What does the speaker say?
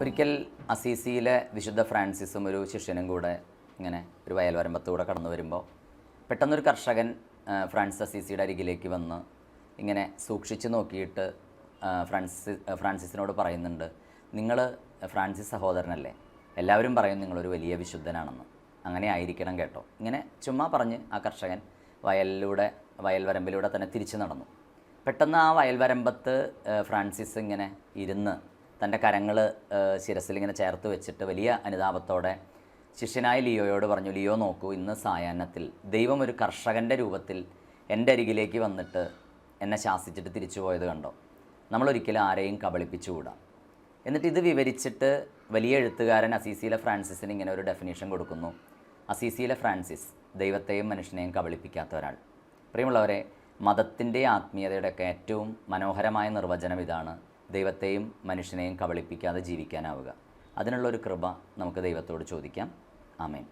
ഒരിക്കൽ അസീസിയിലെ വിശുദ്ധ ഫ്രാൻസിസും ഒരു ശിഷ്യനും കൂടെ ഇങ്ങനെ ഒരു വയൽവരമ്പത്തൂടെ കടന്നു വരുമ്പോൾ പെട്ടെന്നൊരു കർഷകൻ ഫ്രാൻസിസ് അസീസിയുടെ അരികിലേക്ക് വന്ന് ഇങ്ങനെ സൂക്ഷിച്ചു നോക്കിയിട്ട് ഫ്രാൻസി ഫ്രാൻസിസ് ഫ്രാൻസിസിനോട് പറയുന്നുണ്ട് നിങ്ങൾ ഫ്രാൻസിസ് സഹോദരനല്ലേ? എല്ലാവരും പറയും നിങ്ങളൊരു വലിയ വിശുദ്ധനാണെന്ന്. അങ്ങനെ ആയിരിക്കണം കേട്ടോ. ഇങ്ങനെ ചുമ്മാ പറഞ്ഞ് ആ കർഷകൻ വയലിലൂടെ വയൽ വരമ്പിലൂടെ തന്നെ തിരിച്ചു നടന്നു. പെട്ടെന്ന് ആ വയൽവരമ്പത്ത് ഫ്രാൻസിസ് ഇങ്ങനെ ഇരുന്ന് തന്റെ കരങ്ങൾ ശിരസിൽ ഇങ്ങനെ ചേർത്ത് വെച്ചിട്ട് വലിയ അനുതാപത്തോടെ ശിഷ്യനായ ലിയോയോട് പറഞ്ഞു ലിയോ നോക്കൂ ഇന്ന് സായാഹ്നത്തിൽ ദൈവം ഒരു കർഷകന്റെ രൂപത്തിൽ എന്റെ അരികിലേക്ക് വന്നിട്ട് എന്നെ ശാസിച്ചിട്ട് തിരിച്ചു പോയത് കണ്ടോ? നമ്മളൊരിക്കലും ആരെയും കബളിപ്പിച്ചുകൂടാ എന്നിട്ട് ഇത് വിവരിച്ചിട്ട് വലിയ എഴുത്തുകാരൻ അസീസിയിലെ ഫ്രാൻസിസിന് ഇങ്ങനെ ഒരു ഡെഫിനേഷൻ കൊടുക്കുന്നു. അസീസിയിലെ ഫ്രാൻസിസ് ദൈവത്തെയും മനുഷ്യനെയും കബളിപ്പിക്കാത്ത ഒരാൾ. പ്രിയമുള്ളവരെ മതത്തിന്റെ ആത്മീയതയുടെയൊക്കെ ഏറ്റവും മനോഹരമായ നിർവചനം ഇതാണ് ദൈവത്തെയും മനുഷ്യനെയും കബളിപ്പിക്കാതെ ജീവിക്കാനാവുക. അതിനുള്ളൊരു കൃപ നമുക്ക് ദൈവത്തോട് ചോദിക്കാം. ആമേൻ.